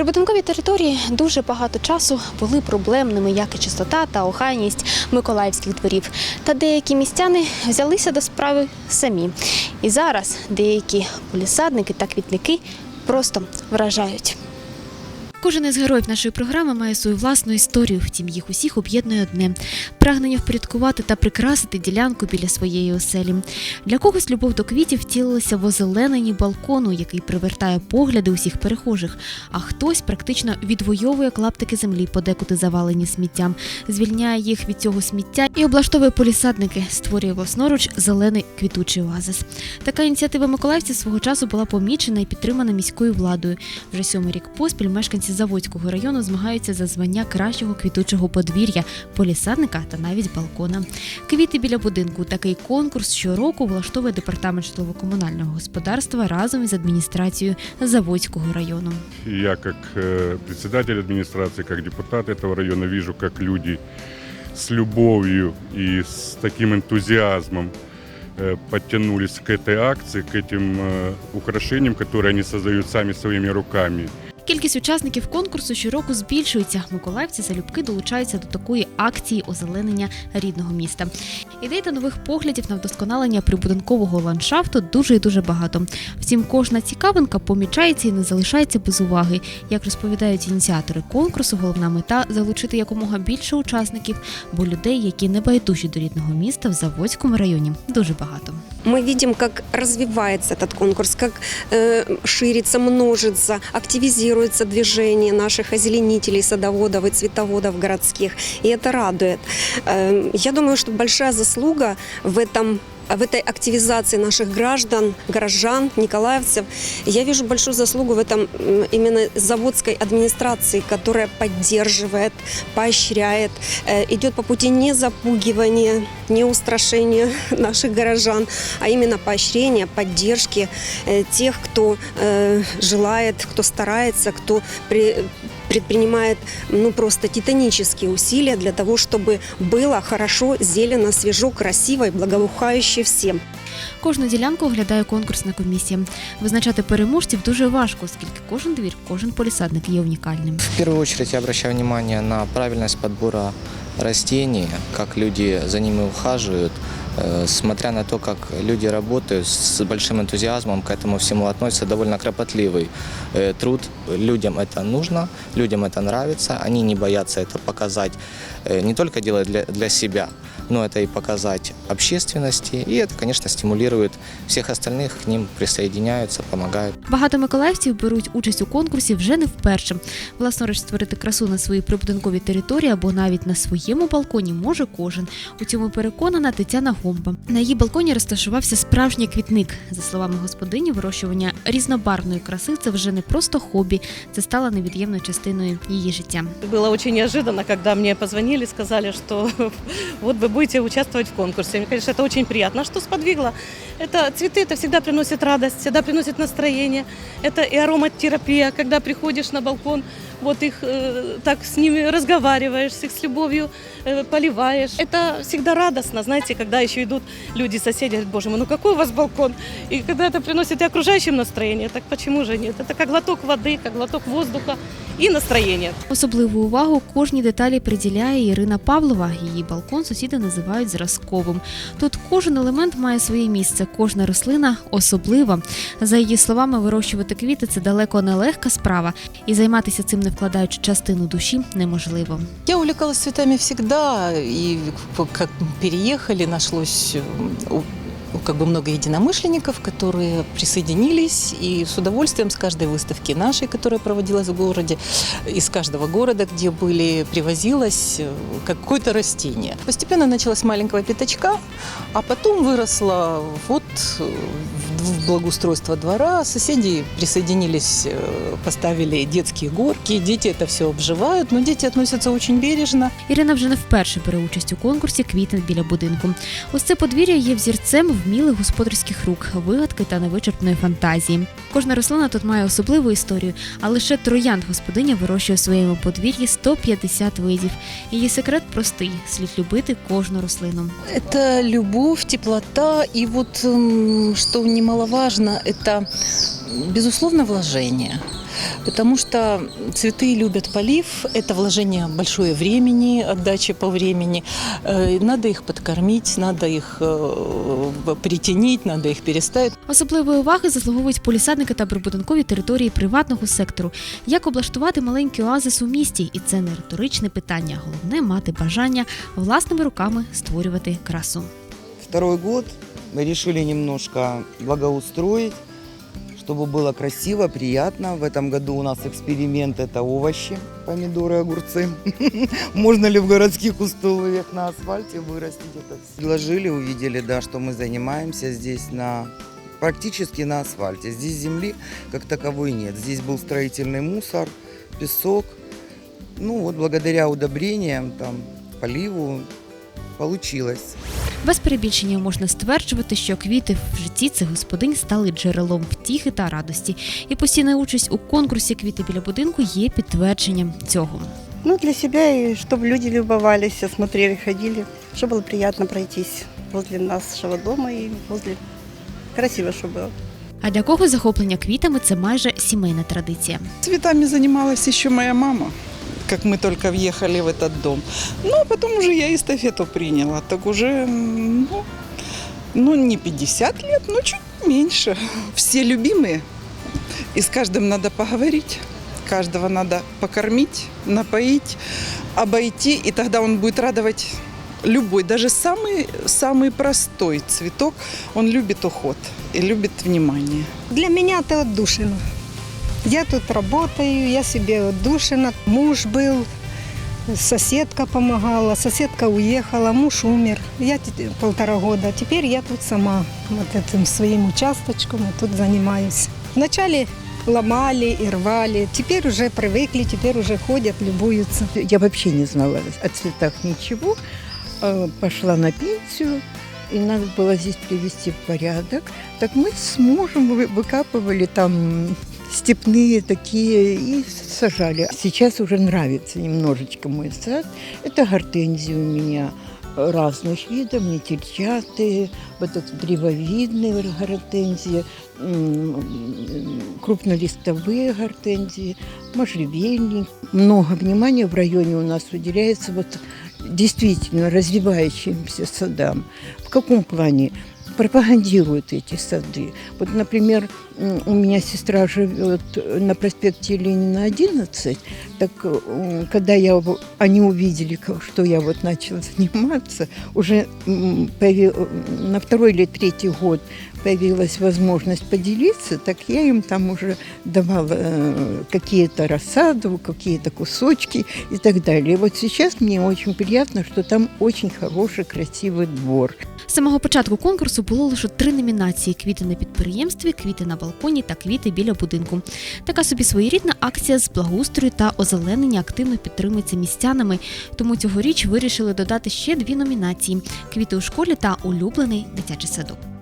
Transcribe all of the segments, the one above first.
Прибудинкові території дуже багато часу були проблемними, як і чистота та охайність миколаївських дворів. Та деякі містяни взялися до справи самі. І зараз деякі полісадники та квітники просто вражають. Кожен із героїв нашої програми має свою власну історію, втім їх усіх об'єднує одне прагнення впорядкувати та прикрасити ділянку біля своєї оселі. Для когось любов до квітів втілилася в озелененні балкону, який привертає погляди усіх перехожих. А хтось практично відвоює клаптики землі, подекуди завалені сміттям, звільняє їх від цього сміття і облаштовує полісадники, створює власноруч зелений квітучий оазис. Така ініціатива миколаївців свого часу була помічена і підтримана міською владою. Вже сьомий рік поспіль мешканці Заводського району змагаються за звання кращого квітучого подвір'я, полісадника та навіть балкона. Квіти біля будинку. Такий конкурс щороку влаштовує департамент житлово-комунального господарства разом із адміністрацією Заводського району. И Я как э, председатель администрации, как депутат этого района вижу, как люди с любовью и с таким энтузиазмом э, подтянулись к этой акции, к этим э, украшениям, которые они создают сами своими руками. Кількість учасників конкурсу щороку збільшується. Миколаївці залюбки долучаються до такої акції озеленення рідного міста. Ідей та нових поглядів на вдосконалення прибудинкового ландшафту дуже і дуже багато. Втім, кожна цікавинка помічається і не залишається без уваги. Як розповідають ініціатори конкурсу, головна мета залучити якомога більше учасників, бо людей, які не байдужі до рідного міста в Заводському районі, дуже багато. Мы видим, как развивается этот конкурс, как э, ширится, множится, активизируется движение наших озеленителей, садоводов и цветоводов городских. И это радует. Э, я думаю, что большая заслуга в этом в этой активизации наших граждан, горожан, николаевцев, я вижу большую заслугу в этом м, именно заводской администрации, которая поддерживает, поощряет, э, идет по пути не запугивания, не устрашения наших горожан, а именно поощрения, поддержки э, тех, кто э, желает, кто старается, кто при- предпринимает ну, просто титанические усилия для того, чтобы было хорошо, зелено, свежо, красиво и благоухающе всем. Кожну ділянку оглядає конкурсна комісія. Визначати переможців дуже важко, оскільки кожен двір, кожен полісадник є унікальним. В первую очередь я обращаю внимание на правильность подбора растений, как люди за ними ухаживают, Э, смотря на то, как люди работают с большим энтузиазмом, к этому всему относятся довольно кропотливый э, труд. Людям это нужно, людям это нравится, они не боятся это показать, э, не только делать для, для себя, но это и показать общественности, и это, конечно, стимулирует всех остальных, к ним присоединяются, помогают. Багато миколаївців беруть участь у конкурсі вже не вперше. Власноруч створити красу на своїй прибудинковій території або навіть на своєму балконі може кожен. У цьому переконана Тетяна Гомба. На її балконі розташувався справжній квітник. За словами господині, вирощування різнобарвної краси це вже не просто хобі, це стало невід'ємною частиною її життя. Было очень неожиданно, когда мне позвонили, сказали, что вот вы будете участвовать в конкурсе. Мне, конечно, это очень приятно. А что сподвигло? Это цветы, это всегда приносит радость, всегда приносит настроение. Это и ароматерапия, когда приходишь на балкон, вот их э, так с ними разговариваешь, с их с любовью э, поливаешь. Это всегда радостно, знаете, когда еще идут люди, соседи, говорят, боже мой, ну какой у вас балкон? И когда это приносит и окружающим настроение, так почему же нет? Это как глоток воды, как глоток воздуха и настроение. Особливу увагу кожній деталі приділяє Ірина Павлова. Її балкон сусіди називають зразковим. Тут кожен елемент має своє місце, кожна рослина особлива. За її словами, вирощувати квіти це далеко не легка справа, і займатися цим не вкладаючи частину душі неможливо. Я увлекалась цветами всегда, и как переехали, нашлось э, как бы много единомышленников, которые присоединились и с удовольствием с каждой выставки нашей, которая проводилась в городе, из каждого города, где были, привозилось э, какое-то растение. Постепенно началось с маленького пятачка, а потом выросло вот э, в благоустройство двора. Соседи присоединились, э, поставили детские горки, дети это все обживают, но дети относятся очень бережно. Ірина вже не вперше бере участь у конкурсі квіти біля будинку. Ось це подвір'я є взірцем вмілих господарських рук, вигадки та невичерпної фантазії. Кожна рослина тут має особливу історію, а лише троянд господиня вирощує у своєму подвір'ї 150 видів. Її секрет простий: слід любити кожну рослину. Это любовь, теплота вот, м, что немаловажно, это, безусловно, вложение Потому что цветы любят полив, это вложение большое времени, отдача по времени. Э, Надо их подкормить, надо их э, притенить, надо их переставить. Особливої уваги заслуговують полісадники та прибудинкові території приватного сектору. Як облаштувати маленький оазис у місті? І це не риторичне питання. Головне мати бажання власними руками створювати красу. Второй год мы решили немножко благоустроить, Чтобы было красиво, приятно. В этом году у нас эксперимент – это овощи, помидоры, огурцы. Можно ли в городских условиях на асфальте вырастить это? Предложили, увидели, да, что мы занимаемся здесь на практически на асфальте. Здесь земли как таковой нет. Здесь был строительный мусор, песок. Ну вот благодаря удобрениям, там, поливу получилось. Без перебільшення можна стверджувати, що квіти в житті цих господинь стали джерелом втіхи та радості. І постійна участь у конкурсі квіти біля будинку є підтвердженням цього. Ну, для себя, и чтобы люди любовались, смотрели, ходили, чтобы было приятно пройтись возле нашего дома и возле... Красиво, чтобы было. А для когось захоплення квітами це майже сімейна традиція. Цветами занималась еще моя мама, Как мы только въехали в этот дом. Ну, а потом уже я эстафету приняла. Так уже, ну, ну, не 50 лет, но чуть меньше. Все любимые. И с каждым надо поговорить. Каждого надо покормить, напоить, обойти, и тогда он будет радовать любой, даже самый, самый простой цветок, он любит уход и любит внимание. Для меня это отдушина. Я тут работаю, я себе отдушина. Муж был, соседка помогала, соседка уехала, муж умер. Я те- полтора года. Теперь я тут сама, вот этим своим участочком, я тут занимаюсь. Вначале ломали и рвали, теперь уже привыкли, теперь уже ходят, любуются. Я вообще не знала о цветах ничего. А, Пошла на пенсию, и надо было здесь привести в порядок. Так мы с мужем вы- выкапывали там степные такие и сажали. Сейчас уже нравится немножечко мой сад. Это гортензии у меня разных видов, метельчатые, вот это древовидные гортензии, м, крупнолистовые гортензии, можжевельник. Много внимания в районе у нас уделяется вот действительно развивающимся садам. В каком плане? Пропагандируют эти сады. Вот, например, у меня сестра живет на проспекте Ленина 11, так когда я, они увидели, что я вот начала заниматься, уже на второй или третий год появилась возможность поделиться, так я им там уже давала э, какие-то рассаду, какие-то кусочки и так далее. И вот сейчас мне очень приятно, что там очень хороший, красивый двор. З самого початку конкурсу було лише три номінації: квіти на підприємстві, квіти на балконі та квіти біля будинку. Така собі своєрідна акція з благоустрою та озеленення активно підтримується містянами. Тому цьогоріч вирішили додати ще дві номінації: квіти у школі та улюблений дитячий садок.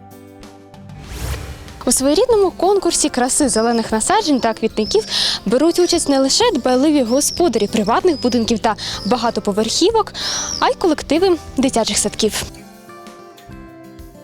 У своєрідному конкурсі краси зелених насаджень та квітників беруть участь не лише дбайливі господарі приватних будинків та багатоповерхівок, а й колективи дитячих садків.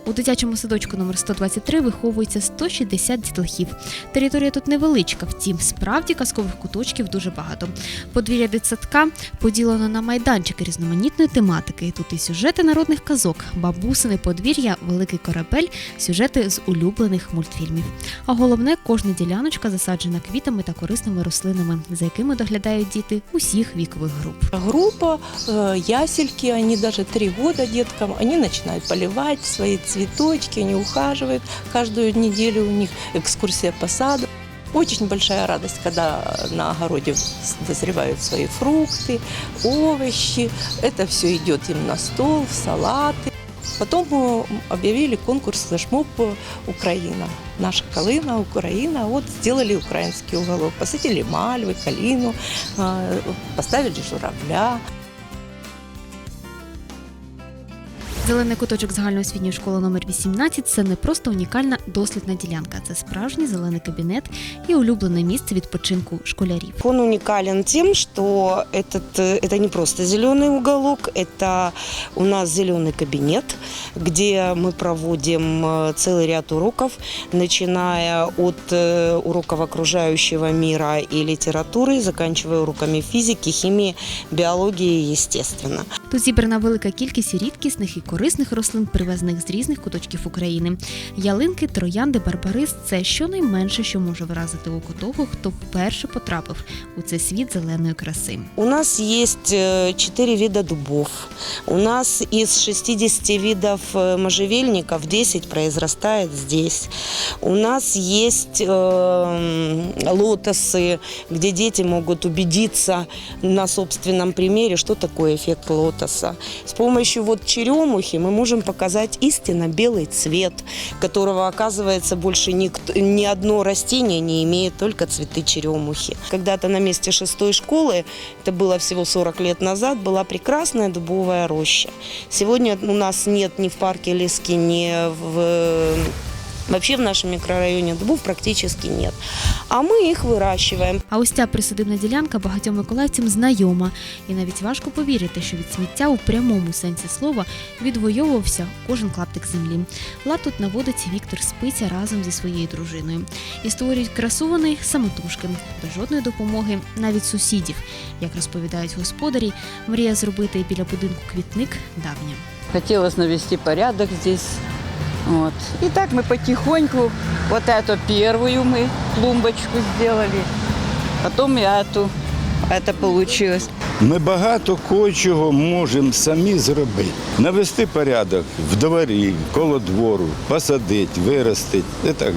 У дитячому садочку номер 123 виховується 160 дітлахів. Територія тут невеличка, втім, справді казкових куточків дуже багато. Подвір'я дитсадка поділено на майданчики різноманітної тематики. Тут і сюжети народних казок, бабусини подвір'я, великий корабель, сюжети з улюблених мультфільмів. А головне, кожна діляночка засаджена квітами та корисними рослинами, за якими доглядають діти усіх вікових груп. Группа, э, ясельки, они даже три года деткам, они начинают поливать свои цветочки, они ухаживают. Каждую неделю у них экскурсия по саду. Очень большая радость, когда на огороде дозревают свои фрукты, овощи. Это все идет им на стол, в салаты. Потом э, объявили конкурс «Флешмоб Украина». Наша Калина, Украина. Вот сделали украинский уголок. Посадили мальвы, калину, э, поставили журавля. Зелений куточок загальноосвітньої школи номер 18 – це не просто унікальна дослідна ділянка, це справжній зелений кабінет і улюблене місце відпочинку школярів. Он уникален тем, что этот, э, это не просто зеленый уголок, это у нас зеленый кабинет, где мы проводим э, целый ряд уроков, начиная от э, уроков окружающего мира и литературы, заканчивая уроками физики, химии, биологии и естественно. Тут зібрана велика кількість рідкісних і корисних рослин, привезених з різних куточків України. Ялинки, троянди, барбарис це щонайменше, що може вразити око того, хто вперше потрапив у цей світ зеленої краси. У нас есть э, четыре вида дубов. У нас из 60 видов э, можжевельников 10 произрастает здесь. У нас есть э, лотосы, где дети могут убедиться на собственном примере, что такое эффект лотоса. С помощью вот черемухи мы можем показать истинно белый цвет, которого, оказывается, больше никто, ни одно растение не имеет, только цветы черемухи. Когда-то на месте шестой школы это было всего 40 лет назад, была прекрасная дубовая роща. Сегодня у нас нет ни в парке Лески, ни в Вообще в нашем микрорайоне дубов практически нет. А мы их выращиваем. А ось ця присадибна ділянка багатьом миколаївцям знайома, і навіть важко повірити, що від сміття у прямому сенсі слова відвоювався кожен клаптик землі. Лад тут наводить Віктор Спиця разом зі своєю дружиною і створюють красу вони самотужки, без жодної допомоги, навіть сусідів. Як розповідають господарі, мрія зробити біля будинку квітник давня. Хотелось навести порядок здесь. Вот. И так мы потихоньку, вот эту первую мы клумбочку сделали, потом и эту. Это получилось. Ми багато кое-чого можемо самі зробити. Навести порядок в дворі, коло двору, посадити, виростити. І так.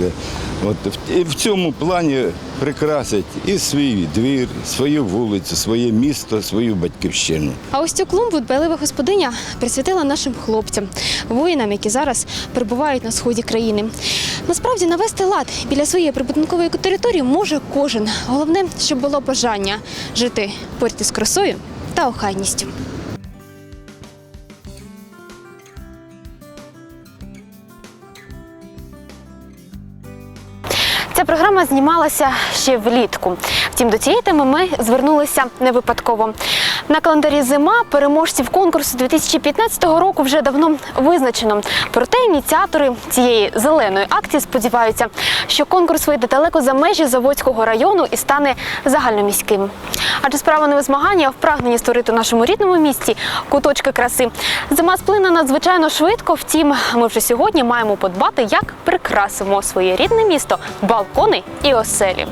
От, і в цьому плані прикрасить і свій двір, свою вулицю, своє місто, свою батьківщину. А ось цю клумбу дбайлива господиня присвятила нашим хлопцям, воїнам, які зараз перебувають на сході країни. Насправді навести лад біля своєї прибудинкової території може кожен. Головне, щоб було бажання жити поряд із красою та охайністю. Ця програма знімалася ще влітку. Втім, до цієї теми ми звернулися не випадково. На календарі зима переможців конкурсу 2015 року вже давно визначено. Проте ініціатори цієї зеленої акції сподіваються, що конкурс вийде далеко за межі Заводського району і стане загальноміським. Адже справа не в змаганні, а в прагненні створити в нашому рідному місті куточки краси. Зима сплине надзвичайно швидко. Втім, ми вже сьогодні маємо подбати, як прикрасимо своє рідне місто, балкони і оселі.